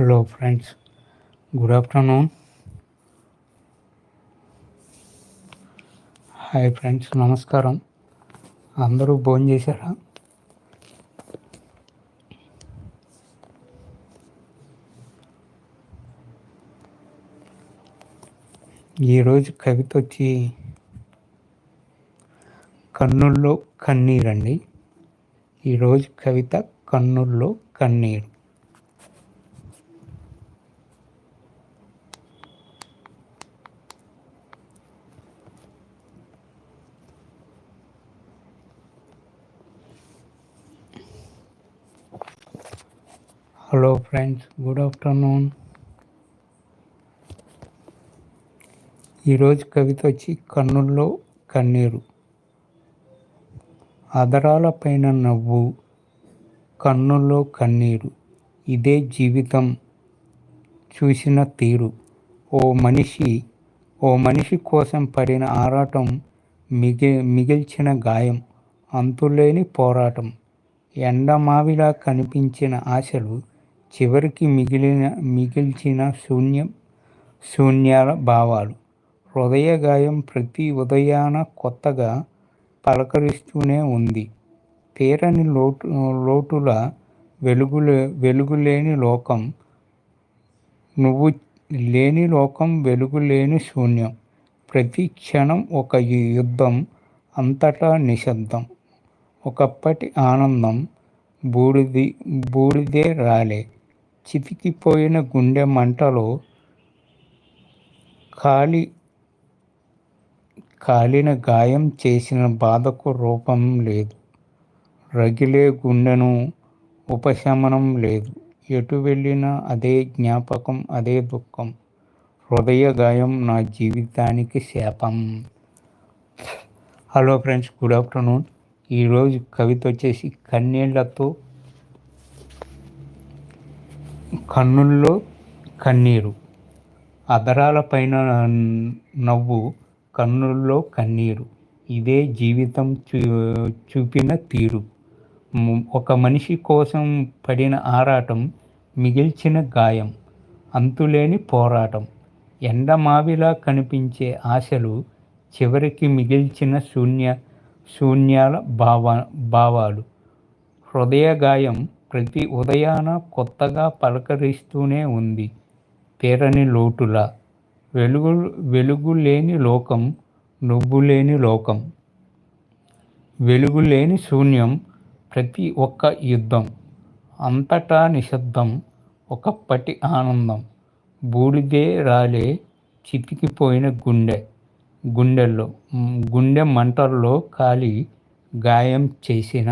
Hello friends good afternoon hi friends నమస్కారం అందరూ భోజనం చేశారా? ఈరోజు కవిత వచ్చి కన్నుల్లో కన్నీరండి. ఈరోజు కవిత కన్నుల్లో కన్నీరు హలో ఫ్రెండ్స్ గుడ్ ఆఫ్టర్నూన్ ఈరోజు కవిత వచ్చి కన్నుల్లో కన్నీరు. అదరాల పైన నవ్వు కన్నుల్లో కన్నీరు. ఇదే జీవితం చూసిన తీరు. ఓ మనిషి ఓ మనిషి కోసం పడిన ఆరాటం మిగి మిగిల్చిన గాయం అంతులేని పోరాటం. ఎండమావిలా కనిపించిన ఆశలు చివరికి మిగిలిన మిగిల్చిన శూన్యం శూన్యాల భావాలు. హృదయ గాయం ప్రతి ఉదయాన కొత్తగా పలకరిస్తూనే ఉంది. తీరని లోటు లోటుల వెలుగులే వెలుగులేని లోకం నువ్వు లేని లోకం వెలుగులేని శూన్యం. ప్రతి క్షణం ఒక యుద్ధం అంతటా నిశ్శబ్దం. ఒకప్పటి ఆనందం బూడిది బూడిదే రాలే. చితికిపోయిన గుండె మంటలో కాలి కాలిన గాయం చేసిన బాధకు రూపం లేదు. రగిలే గుండెను ఉపశమనం లేదు. ఎటు వెళ్ళినా అదే జ్ఞాపకం అదే దుఃఖం. హృదయ గాయం నా జీవితానికి శాపం. హలో ఫ్రెండ్స్ గుడ్ ఆఫ్టర్నూన్ ఈరోజు కవిత వచ్చేసి కన్నీళ్ళతో కన్నుల్లో కన్నీరు. అదరాల పైన నవ్వు కన్నుల్లో కన్నీరు. ఇదే జీవితం చూ చూపిన తీరు. ఒక మనిషి కోసం పడిన ఆరాటం మిగిల్చిన గాయం. అంతులేని పోరాటం. ఎండమావిలా కనిపించే ఆశలు చివరికి మిగిల్చిన శూన్య శూన్యాల భావ భావాలు. హృదయ గాయం ప్రతి ఉదయాన కొత్తగా పలకరిస్తూనే ఉంది. తీరని లోటులా వెలుగు వెలుగు లేని లోకం నువ్వు లేని లోకం. వెలుగు లేని శూన్యం ప్రతి ఒక్క యుద్ధం. అంతటా నిశ్శబ్దం ఒకప్పటి ఆనందం. బూడిదే రాలే చితికిపోయిన గుండె. గుండెల్లో గుండె మంటల్లో కాలి గాయం చేసిన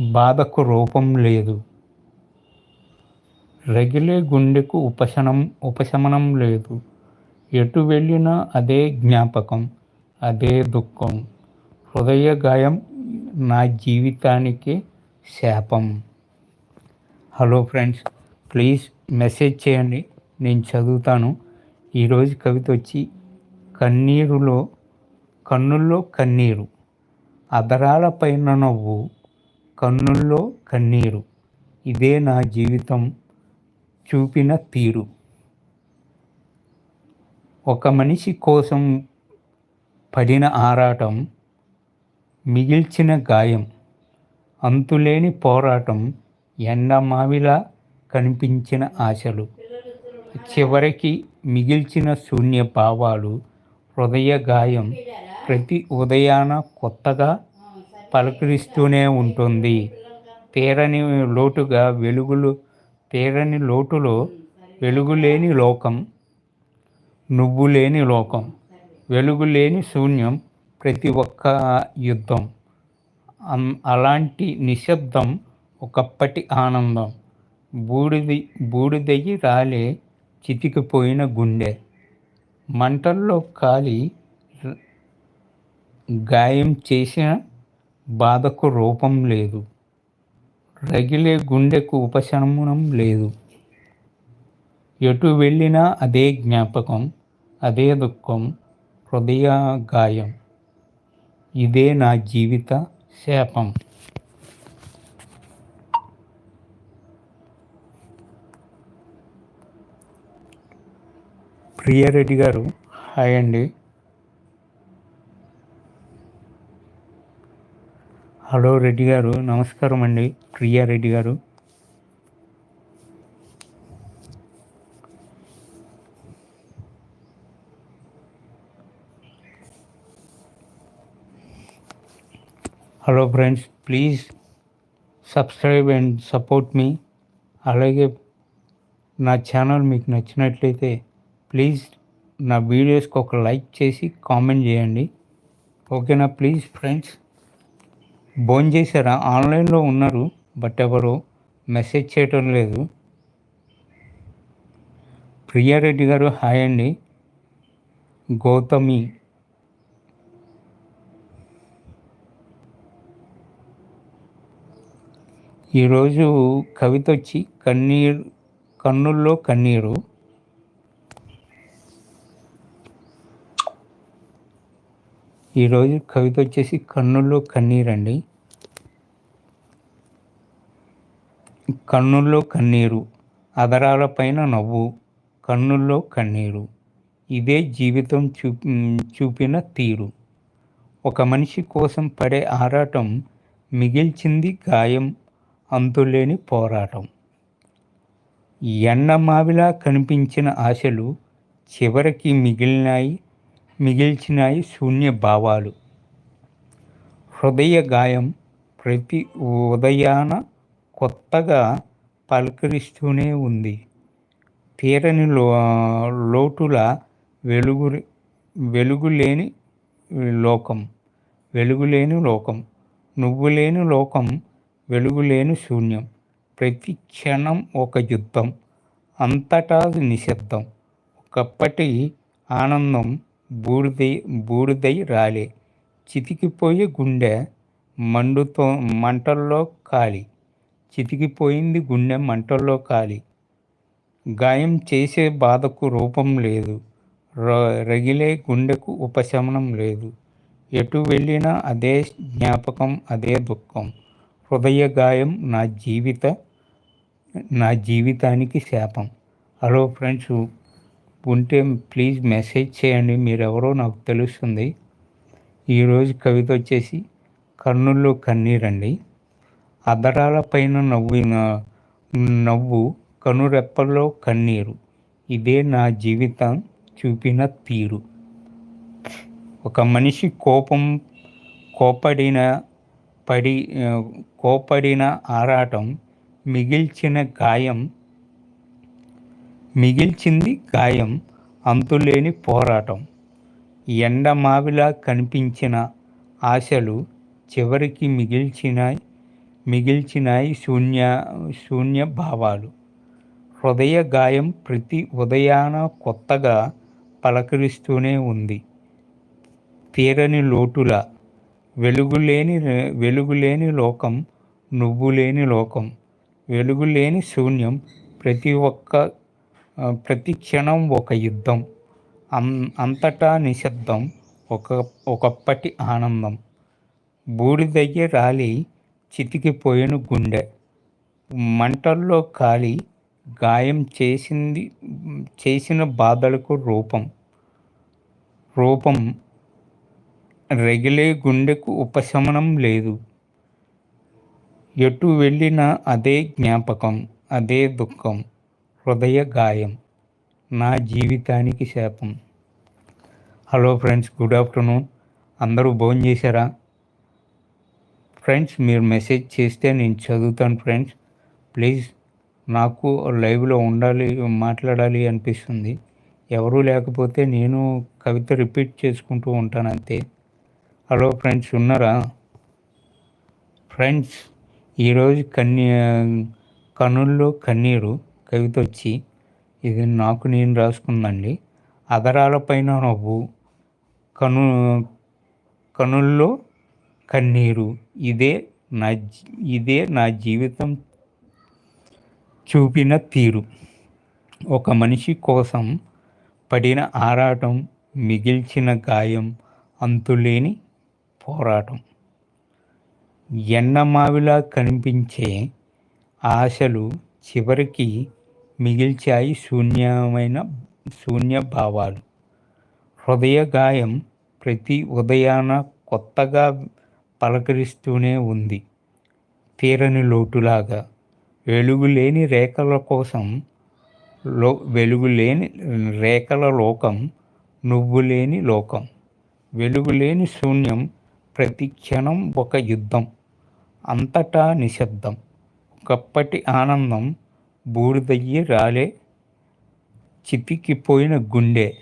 బాధకు రూపం లేదు. రగిలే గుండెకు ఉపశనం ఉపశమనం లేదు. ఎటు వెళ్ళినా అదే జ్ఞాపకం అదే దుఃఖం. హృదయ గాయం నా జీవితానికి శాపం. హలో ఫ్రెండ్స్ ప్లీజ్ మెసేజ్ చేయండి. నేను చదువుతాను. ఈరోజు కవిత వచ్చి కన్నీరులో కన్నుల్లో కన్నీరు అదరాల పైన నవ్వు కన్నుల్లో కన్నీరు. ఇదే నా జీవితం చూపిన తీరు. ఒక మనిషి కోసం పడిన ఆరాటం మిగిల్చిన గాయం అంతులేని పోరాటం ఎండమావిలా కనిపించిన ఆశలు. చివరికి మిగిల్చిన శూన్య భావాలు హృదయ గాయం ప్రతి ఉదయాన కొత్తగా పలకరిస్తూనే ఉంటుంది. తీరని లోటుగా వెలుగులు తీరని లోటులో వెలుగులేని లోకం నువ్వు లేని లోకం వెలుగు లేని శూన్యం ప్రతి ఒక్క యుద్ధం. అలాంటి నిశ్శబ్దం ఒకప్పటి ఆనందం. బూడిది బూడిదయ్యి రాలే చితికిపోయిన గుండె. మంటల్లో కాలి గాయం చేసిన బాధకు రూపం లేదు. రగిలే గుండెకు ఉపశమనం లేదు. ఎటు వెళ్ళినా అదే జ్ఞాపకం అదే దుఃఖం హృదయ గాయం ఇదే నా జీవిత శాపం. ప్రియారెడ్డి గారు హాయ్ అండి. హలో రెడ్డి గారు నమస్కారం అండి. ప్రియా రెడ్డి గారు. Hello friends please subscribe and support me. అలాగే నా ఛానల్ మీకు నచ్చినట్లయితే ప్లీజ్ నా వీడియోస్కి ఒక లైక్ చేసి కామెంట్ చేయండి. ఓకేనా ప్లీజ్ ఫ్రెండ్స్? భోజనం చేశారా? ఆన్లైన్లో ఉన్నారు బట్ ఎవరు మెసేజ్ చేయటం లేదు. ప్రియారెడ్డి గారు హాయ్ అండి. గౌతమి. ఈరోజు కవిత వచ్చి కన్నీరు కన్నుల్లో కన్నీరు. ఈరోజు కవిత వచ్చేసి కన్నుల్లో కన్నీరండి. కన్నుల్లో కన్నీరు అదరాల పైన నవ్వు కన్నుల్లో కన్నీరు. ఇదే జీవితం చూ చూపిన తీరు. ఒక మనిషి కోసం పడే ఆరాటం మిగిల్చింది గాయం అంతులేని పోరాటం. ఎండమావిలా కనిపించిన ఆశలు చివరికి మిగిలినాయి మిగిల్చినాయి శూన్య భావాలు హృదయ గాయం ప్రతి ఉదయాన కొత్తగా పలకరిస్తూనే ఉంది. తీరని లో లోటుల వెలుగు వెలుగులేని లోకం వెలుగులేని లోకం నువ్వు లేని లోకం వెలుగులేని శూన్యం. ప్రతి క్షణం ఒక యుద్ధం అంతటా నిశ్శబ్దం ఒకప్పటి ఆనందం బూడిదై బూడిదై రాలే. చితికిపోయే గుండె మండుతో మంటల్లో కాలి. చితికిపోయింది గుండె మంటల్లో కాలి. గాయం చేసే బాధకు రూపం లేదు. రగిలే గుండెకు ఉపశమనం లేదు. ఎటు వెళ్ళినా అదే జ్ఞాపకం అదే దుఃఖం. హృదయ గాయం నా జీవిత నా జీవితానికి శాపం. హలో ఫ్రెండ్స్ ఉంటే ప్లీజ్ మెసేజ్ చేయండి. మీరెవరో నాకు తెలుస్తుంది. ఈరోజు కవిత వచ్చేసి కన్నుల్లో కన్నీరండి. అదరాల పైన నవ్విన నవ్వు కనురెప్పల్లో కన్నీరు. ఇదే నా జీవితం చూపిన తీరు. ఒక మనిషి కోపం కోపడిన పడి కోపడిన ఆరాటం మిగిల్చిన గాయం మిగిల్చింది గాయం అంతులేని పోరాటం. ఎండమావిలా కనిపించిన ఆశలు చివరికి మిగిల్చినాయి మిగిల్చినాయి శూన్య శూన్య భావాలు. హృదయ గాయం ప్రతి ఉదయాన కొత్తగా పలకరిస్తూనే ఉంది. తీరని లోటులా వెలుగులేని వెలుగులేని లోకం నువ్వు లేని లోకం వెలుగులేని శూన్యం ప్రతి ఒక్క ప్రతి క్షణం ఒక యుద్ధం. అం అంతటా నిశ్శబ్దం ఒక ఒకప్పటి ఆనందం. బూడిదయ్యే రాలి చితికిపోయిన గుండె. మంటల్లో కాలి గాయం చేసింది చేసిన బాధలకు రూపం. రూపం రగిలే గుండెకు ఉపశమనం లేదు. ఎటు వెళ్ళినా అదే జ్ఞాపకం అదే దుఃఖం. హృదయ గాయం నా జీవితానికి శాపం. Hello friends good afternoon. అందరూ భోజనం చేశారా? ఫ్రెండ్స్ మీరు మెసేజ్ చేస్తే నేను చదువుతాను ఫ్రెండ్స్. ప్లీజ్ నాకు లైవ్లో ఉండాలి మాట్లాడాలి అనిపిస్తుంది. ఎవరూ లేకపోతే నేను కవిత రిపీట్ చేసుకుంటూ ఉంటాను అంతే. హలో ఫ్రెండ్స్ ఉన్నారా? ఫ్రెండ్స్ ఈరోజు కన్నీ కన్నుల్లో కన్నీరు. కవిత వచ్చి ఇది నాకు నేను రాసుకుందండి. అదరాలపైన నవ్వు కను కనుల్లో కన్నీరు. ఇదే నా ఇదే నా జీవితం చూపిన తీరు. ఒక మనిషి కోసం పడిన ఆరాటం మిగిల్చిన గాయం అంతులేని పోరాటం. ఎన్నమావిలా కనిపించే ఆశలు చివరికి మిగిల్చాయి శూన్యమైన శూన్య భావాలు హృదయ గాయం ప్రతి ఉదయాన కొత్తగా పలకరిస్తూనే ఉంది. తీరని లోటులాగా. వెలుగులేని రేఖల కోసం లో వెలుగులేని రేఖల లోకం నువ్వు లేని లోకం. వెలుగులేని శూన్యం ప్రతి క్షణం ఒక యుద్ధం. అంతటా నిశ్శబ్దం. ఒకప్పటి ఆనందం బూడిదయ్యి రాలే చితికిపోయిన గుండె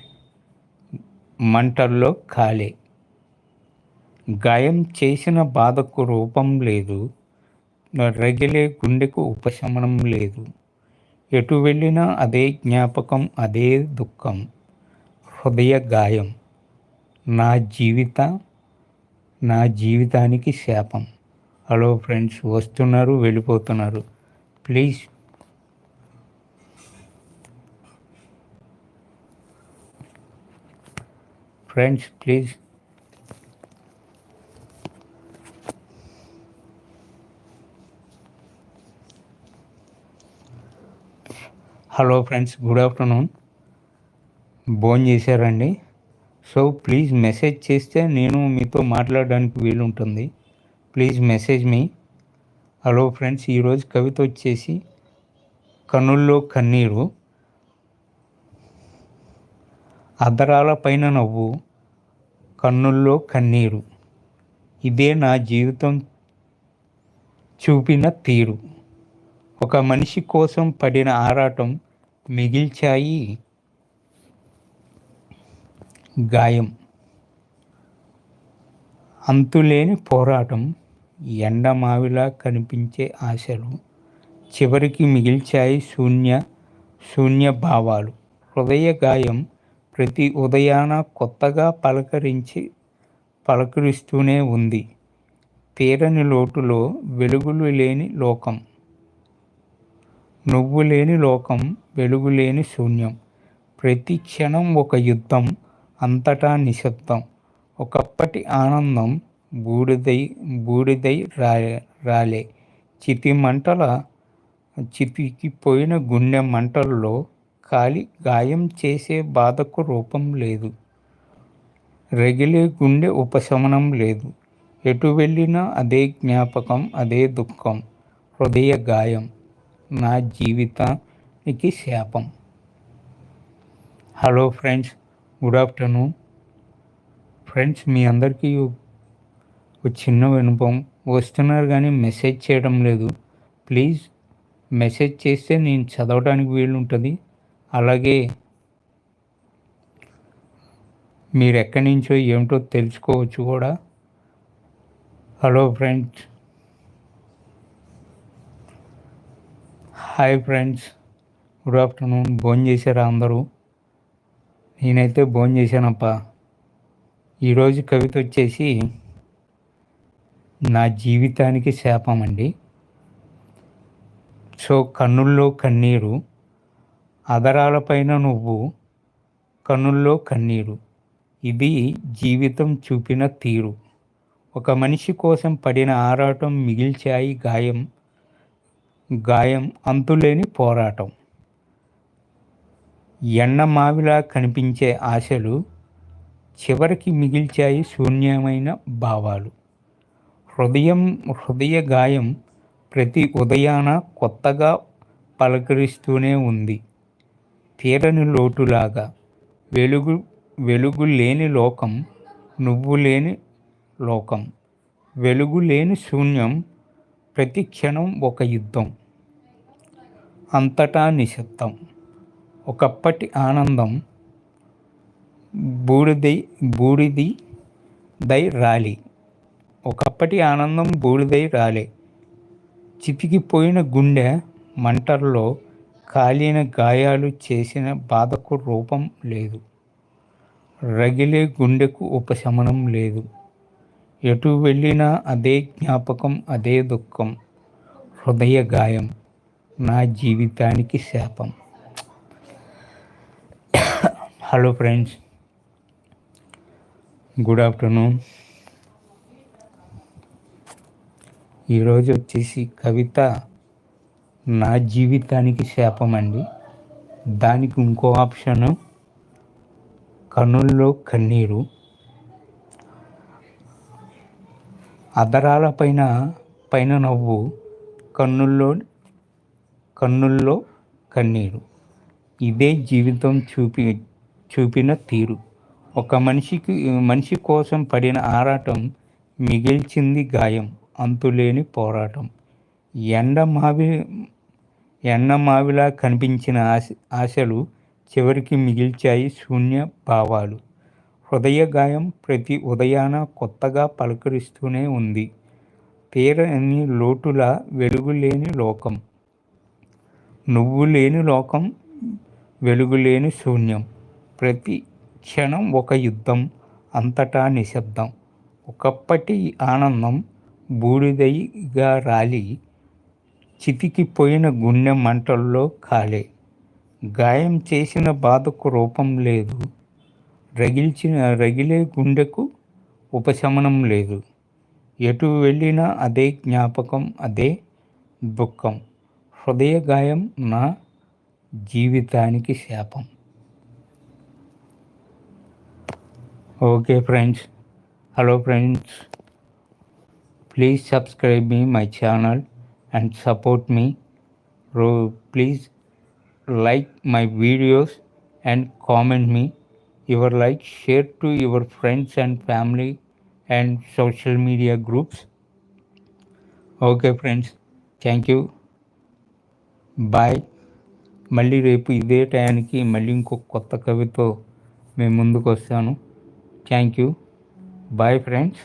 మంటల్లో కాలే. గాయం చేసిన బాధకు రూపం లేదు రగిలే గుండెకు ఉపశమనం లేదు. ఎటు వెళ్ళినా అదే జ్ఞాపకం అదే దుఃఖం. హృదయ గాయం నా జీవిత నా జీవితానికి శాపం. హలో ఫ్రెండ్స్ వస్తున్నారు వెళ్ళిపోతున్నారు. Please friends please hello friends good afternoon భోజనం చేశారండి. సో ప్లీజ్ మెసేజ్ చేస్తే నేను మీతో మాట్లాడడానికి వీలుంటుంది. Please message me hello friends ఈరోజు కవిత వచ్చేసి కన్నుల్లో కన్నీరు. అదరాల పైన నవ్వు కన్నుల్లో కన్నీరు. ఇదే నా జీవితం చూపిన తీరు. ఒక మనిషి కోసం పడిన ఆరాటం మిగిల్చాయి. గాయం. అంతులేని పోరాటం ఎండమావిలా కనిపించే ఆశలు చివరికి మిగిల్చాయి శూన్య శూన్య భావాలు. హృదయ గాయం ప్రతి ఉదయాన కొత్తగా పలకరించి పలకరిస్తూనే ఉంది. తీరని లోటులో వెలుగులు లేని లోకం. నువ్వు లేని లోకం వెలుగు లేని శూన్యం. ప్రతి క్షణం ఒక యుద్ధం అంతటా నిశ్శబ్దం. ఒకప్పటి ఆనందం బూడిదై బూడిదై రాలే రాలే. చితి మంటల చితికిపోయిన గుండె మంటల్లో కాలి గాయం చేసే బాధకు రూపం లేదు. రగిలే గుండె ఉపశమనం లేదు. ఎటు వెళ్ళినా అదే జ్ఞాపకం అదే దుఃఖం. హృదయ గాయం. నా జీవితానికి శాపం. Hello friends good afternoon. Friends మీ అందరికీ ఒక చిన్న వినుపం. వస్తున్నారు కానీ మెసేజ్ చేయడం లేదు. ప్లీజ్ మెసేజ్ చేస్తే నేను చదవడానికి వీలు ఉంటుంది అలాగే మీరు ఎక్కడి నుంచో ఏమిటో తెలుసుకోవచ్చు కూడా. Hello friends hi friends good afternoon భోజనం చేశారా అందరూ? నేనైతే భోజనం చేశానప్ప. ఈరోజు కవిత వచ్చేసి నా జీవితానికి శాపం అండి. సో కన్నుల్లో కన్నీరు అదరాలపైన నువ్వు కన్నుల్లో కన్నీరు. ఇది జీవితం చూపిన తీరు. ఒక మనిషి కోసం పడిన ఆరాటం మిగిల్చాయి గాయం గాయం అంతులేని పోరాటం. ఎండమావిలా కనిపించే ఆశలు చివరికి మిగిల్చాయి శూన్యమైన భావాలు. హృదయం హృదయ గాయం ప్రతి ఉదయాన కొత్తగా పలకరిస్తూనే ఉంది. తీరని లోటులాగా వెలుగు వెలుగు లేని లోకం నువ్వు లేని లోకం వెలుగు లేని శూన్యం ప్రతి క్షణం ఒక యుద్ధం. అంతటా నిశ్శబ్దం ఒకప్పటి ఆనందం బూడిదై బూడిది దై రాలి. ఒకప్పటి ఆనందం బూడిదై రాలే. చితికిపోయిన గుండె మంటల్లో కాలిన గాయాలు చేసిన బాధకు రూపం లేదు. రగిలే గుండెకు ఉపశమనం లేదు. ఎటు వెళ్ళినా అదే జ్ఞాపకం అదే దుఃఖం. హృదయ గాయం. నా జీవితానికి శాపం. Hello friends. Good afternoon. ఈరోజు వచ్చేసి కవిత నా జీవితానికి శాపం అండి దానికి ఇంకో ఆప్షను కన్నుల్లో కన్నీరు. అదరాల పైన పైన నవ్వు కన్నుల్లో కన్నుల్లో కన్నీరు. ఇదే జీవితం చూపి చూపిన తీరు. ఒక మనిషికి మనిషి కోసం పడిన ఆరాటం మిగిల్చింది గాయం అంతులేని పోరాటం. ఎండ మావి ఎన్నమావిలా కనిపించిన ఆశ ఆశలు చివరికి మిగిల్చాయి శూన్య భావాలు. హృదయ గాయం ప్రతి ఉదయాన కొత్తగా పలకరిస్తూనే ఉంది. తీరని లోటుల వెలుగులేని లోకం. నువ్వు లేని లోకం వెలుగులేని శూన్యం. ప్రతి క్షణం ఒక యుద్ధం అంతటా నిశ్శబ్దం. ఒకప్పటి ఆనందం బూడిదైగా రాలి చితికిపోయిన గుండె మంటల్లో కాలే. గాయం చేసిన బాధకు రూపం లేదు. రగిల్చిన రగిలే గుండెకు ఉపశమనం లేదు. ఎటు వెళ్ళినా అదే జ్ఞాపకం అదే దుఃఖం. హృదయ గాయం నా జీవితానికి శాపం. Okay friends. Hello friends. Please subscribe me my channel. And support me రో please like my videos and comment me your like share to your friends and family and social media groups okay friends thank you bye మళ్ళీ రేపు ఇదే టైంకి మళ్ళీ ఇంకో కొత్త కవితో మేము ముందుకు వస్తాను థ్యాంక్ యూ బాయ్ ఫ్రెండ్స్